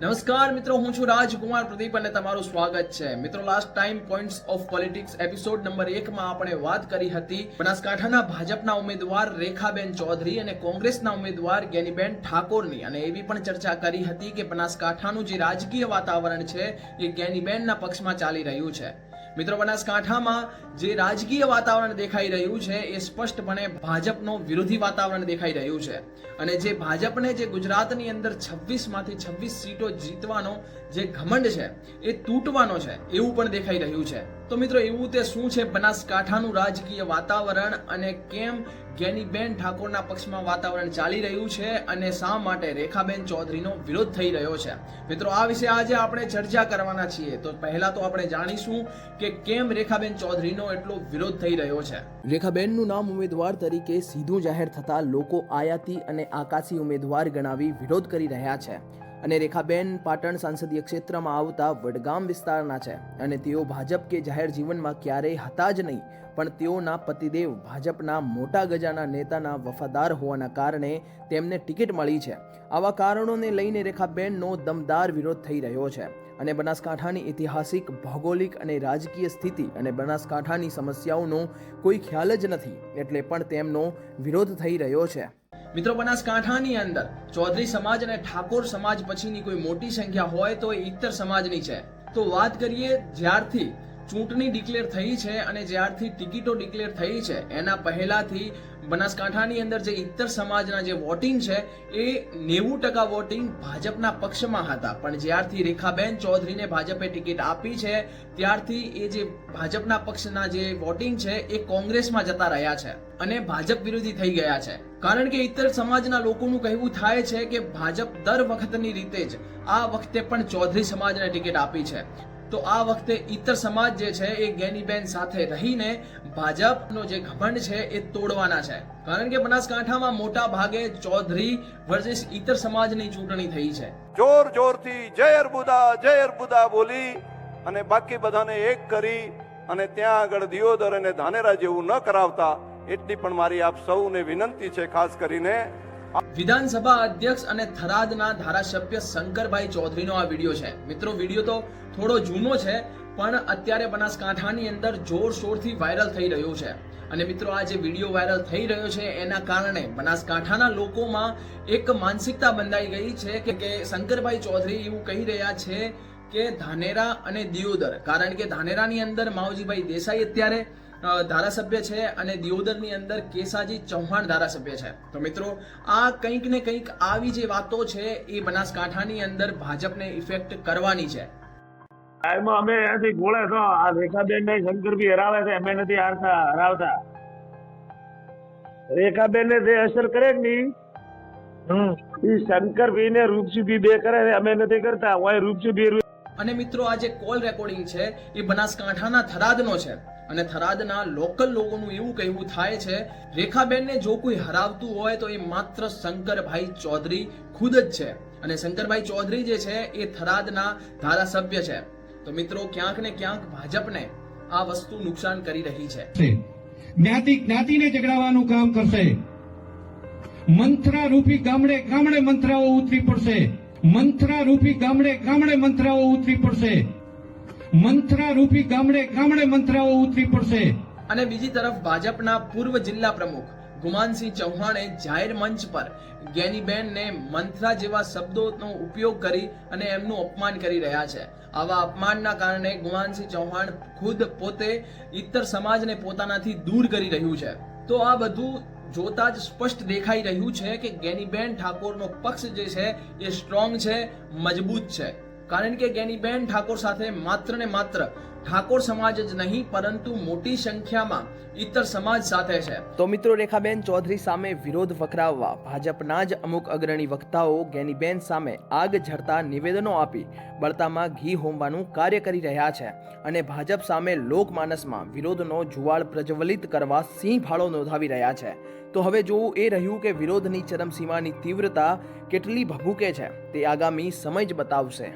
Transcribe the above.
નમસ્કાર મિત્રો, હું છું રાજકુમાર પ્રદીપ અને તમારું સ્વાગત છે. મિત્રો last time points of politics episode number એકમાં આપણે વાત કરી હતી બનાસકાંઠાના ભાજપના ઉમેદવાર રેખાબેન ચૌધરી અને કોંગ્રેસના ઉમેદવાર જ્ઞાનીબેન ઠાકોરની. અને એવી પણ ચર્ચા કરી હતી કે બનાસકાંઠાનું જે રાજકીય વાતાવરણ છે, એ જ્ઞાનીબેનના પક્ષમાં ચાલી રહ્યું છે. મિત્રો, બનાસકાંઠામાં જે રાજકીય વાતાવરણ દેખાઈ રહ્યું છે, એ સ્પષ્ટપણે ભાજપનો વિરોધી વાતાવરણ દેખાઈ રહ્યું છે. અને જે ભાજપને જે ગુજરાતની અંદર છવ્વીસમાંથી છવ્વીસ સીટો જીતવાનો જે ઘમંડ છે, એ તૂટવાનો છે, એવું પણ દેખાઈ રહ્યું છે. તો મિત્રો, એવું તે શું છે બનાસકાંઠાનું રાજકીય વાતાવરણ અને કેમ જ્ઞાનીબેન ઠાકોરના પક્ષમાં વાતાવરણ ચાલી રહ્યું છે અને શા માટે રેખાબેન ચૌધરીનો વિરોધ થઈ રહ્યો છે? મિત્રો, આ વિશે આજે આપણે ચર્ચા કરવાના છીએ. તો પહેલા તો આપણે જાણીશું કે કેમ રેખાબેન ચૌધરીનો એટલો વિરોધ થઈ રહ્યો છે. રેખાબેનનું નામ ઉમેદવાર તરીકે સીધું જાહેર થતાં લોકો આયાતી અને આકાશી ઉમેદવાર ગણાવી વિરોધ કરી રહ્યા છે. અને રેખાબેન પાટણ સંસદીય ક્ષેત્રમાં આવતા વડગામ વિસ્તારના છે. અને તેઓ ભાજપ કે જાહેર જીવનમાં ક્યારેય હતા જ નહીં, પણ તેઓના પતિદેવ ભાજપના મોટા ગજાના નેતાના વફાદાર હોવાના કારણે તેમને ટિકિટ મળી છે. આવા કારણોને લઈને રેખાબેનનો દમદાર વિરોધ થઈ રહ્યો છે. અને બનાસકાંઠાની ઐતિહાસિક, ભૌગોલિક અને રાજકીય સ્થિતિ અને બનાસકાંઠાની સમસ્યાઓનો કોઈ ખ્યાલ જ નથી, એટલે પણ તેમનો વિરોધ થઈ રહ્યો છે. મિત્રો, બનાસકાંઠાની અંદર ચૌધરી સમાજ અને ઠાકોર સમાજ પછીની કોઈ મોટી સંખ્યા હોય તો એ ઈત્તર સમાજની છે. તો વાત કરીએ જ્યારથી ચૂંટણી ડિક્લેર થઈ છે અને જ્યારથી ટિકિટો ડિક્લેર થઈ છે, એના પહેલાથી બનાસકાંઠાની અંદર જે ઇત્તર સમાજના જે વોટિંગ છે, એ નેવું ટકા વોટિંગ ભાજપના પક્ષમાં હતા. પણ જ્યારથી રેખાબેન ચૌધરીને ભાજપે ટિકિટ આપી છે, ત્યારથી એ જે ભાજપના પક્ષના જે વોટિંગ છે, એ કોંગ્રેસમાં જતા રહ્યા છે અને ભાજપ વિરોધી થઈ ગયા છે. કારણ કે ઇત્તર સમાજના લોકોનું કહેવું થાય છે કે ભાજપ દર વખતની રીતે જ આ વખતે પણ ચૌધરી સમાજને ટિકિટ આપી છે. તો આ વખતે ઇતર સમાજ જે છે એ ગેનીબેન સાથે રહીને ભાજપનો જે ઘમંડ છે એ તોડવાના છે. કારણ કે બનાસકાંઠામાં મોટા ભાગે ચૌધરી વર્સિસ ઇતર સમાજની ચૂંટણી થઈ છે. જોર જોરથી જય અર્બુદા જય અર્બુદા બોલી અને બાકી બધાને એક કરી અને ત્યાં આગળ દિયોદર અને ધાનેરા જેવું ન કરાવતા એટલી પણ મારી આપ સૌને વિનંતી છે, ખાસ કરીને વિધાનસભા અધ્યક્ષ અને થરાદના ધારાસભ્ય શંકરભાઈ ચૌધરીનો આ વીડિયો છે. મિત્રો, વીડિયો તો થોડો જૂનો છે, પણ અત્યારે બનાસકાંઠાની અંદર જોરશોરથી વાયરલ થઈ રહ્યો છે. અને મિત્રો, આ જે વીડિયો વાયરલ થઈ રહ્યો છે, એના કારણે બનાસકાંઠાના લોકોમાં એક માનસિકતા બંધાઈ ગઈ છે કે શંકરભાઈ ચૌધરી એવું કહી રહ્યા છે કે ધાનેરા અને દિયોદર, કારણ કે ધાનેરાની અંદર માવજીભાઈ દેસાઈ અત્યારે ધારાસભ્ય છે અને દિયોદરની અંદર કેસાજી ચૌહાણ ધારાસભ્ય છે. તો મિત્રો આ કંઈક ને કંઈક આવી જે વાતો છે એ બનાસકાંઠાની અંદર ભાજપને ઇફેક્ટ કરવાની છે. એમાં અમે અહીંયાથી ગોળે છો આ રેખાબેન ને શંકરભાઈ હરાવે છે અમે નથી હારતા હરાવતા. રેખાબેન ને જે અસર કરે કે નહીં એ શંકરભી ને રૂપસીભાઈ બે કરે છે અમે નથી કરતા હોય રૂપસીભાઈ અને મિત્રો આ જે કોલ રેકોર્ડિંગ છે, એ બનાસકાંઠાના થરાદનો છે. અને થરાદના લોકલ લોકોનું એવું કહેવું થાય છે, રેખાબેનને જો કોઈ હરાવતું હોય તો એ માત્ર શંકરભાઈ ચૌધરી ખુદ જ છે. અને શંકરભાઈ ચૌધરી જે છે, એ થરાદના ધારાસભ્ય છે. તો મિત્રો ક્યાંક ને ક્યાંક ભાજપને આ વસ્તુ નુકસાન કરી રહી છે. જ્ઞાતિ જ્ઞાતિને જગડાવવાનું કામ કરશે. મંત્રા રૂપી ગામડે ગામડે મંત્રાઓ ઉતરી પડશે. મંત્રા રૂપી ગામડે ગામડે મંત્રાઓ ઉતરી પડશે. મંથરા રૂપી ગામડે ગામડે મંત્રાઓ ઉતરી પડશે. અને બીજી તરફ ભાજપના પૂર્વ જિલ્લા પ્રમુખ ગુમાનસિંહ ચૌહાણે જાહેર મંચ પર જ્ઞાનીબેનને મંત્રા જેવા શબ્દોનો ઉપયોગ કરી અને એમનું અપમાન કરી રહ્યા છે. આવા અપમાનના કારણે ગુમાનસિંહ ચૌહાણ ખુદ પોતે ઇતર સમાજને પોતાનાથી દૂર કરી રહ્યું છે. તો આ બધું જોતા જ સ્પષ્ટ દેખાઈ રહ્યું છે કે ગેનીબેન ઠાકોરનો પક્ષ જે છે એ સ્ટ્રોંગ છે, મજબૂત છે. કારણ કે ગેનીબેન ઠાકોર સાથે માત્ર ને માત્ર ઠાકોર સમાજ જ નહીં, પરંતુ મોટી સંખ્યામાં ઇતર સમાજ સાથે છે. તો મિત્રો, રેખાબેન ચૌધરી સામે વિરોધ વકરાવવા ભાજપના જ અમુક અગ્રણી વક્તાઓ ગેનીબેન સામે આગ ઝરતા નિવેદનો આપી બળતામાં ઘી હોમવાનું કાર્ય કરી રહ્યા છે અને ભાજપ સામે લોકમાનસમાં વિરોધનો જુવાળ પ્રજ્વલિત કરવા સિંહ ફાળો નોંધાવી રહ્યા છે. તો હવે જોવું એ રહ્યું કે વિરોધની ચરમસીમાની તીવ્રતા કેટલી ભભૂકે છે, તે આગામી સમય જ બતાવશે.